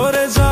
ওরে যা।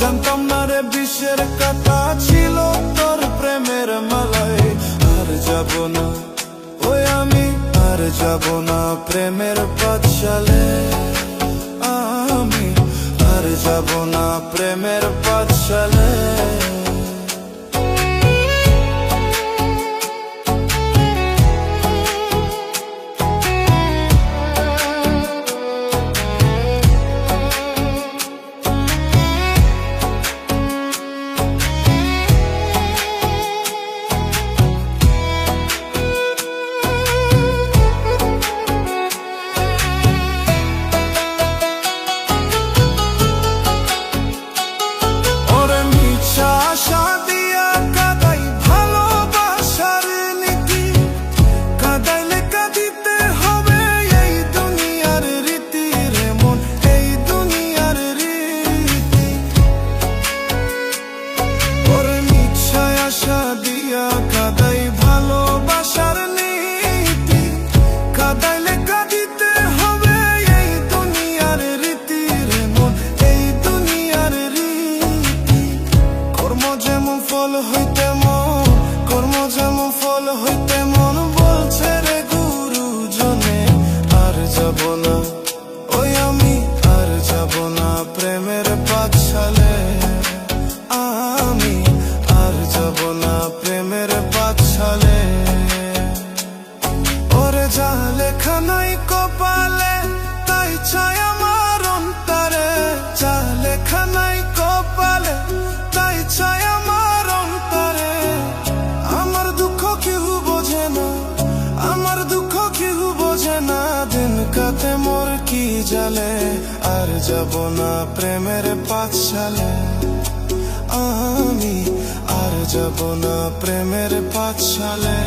জানতাম না রে, বিশ্বের কথা ছিল তোর প্রেমের মালাই আর যাব না, ওই আমি আর যাব না প্রেমের পাঠশালে আমি আর যাব না প্রেমের পাঠশালে চলে যাব না প্রেমের পাঠশালে আমি আর যাব না প্রেমের পাঠশালে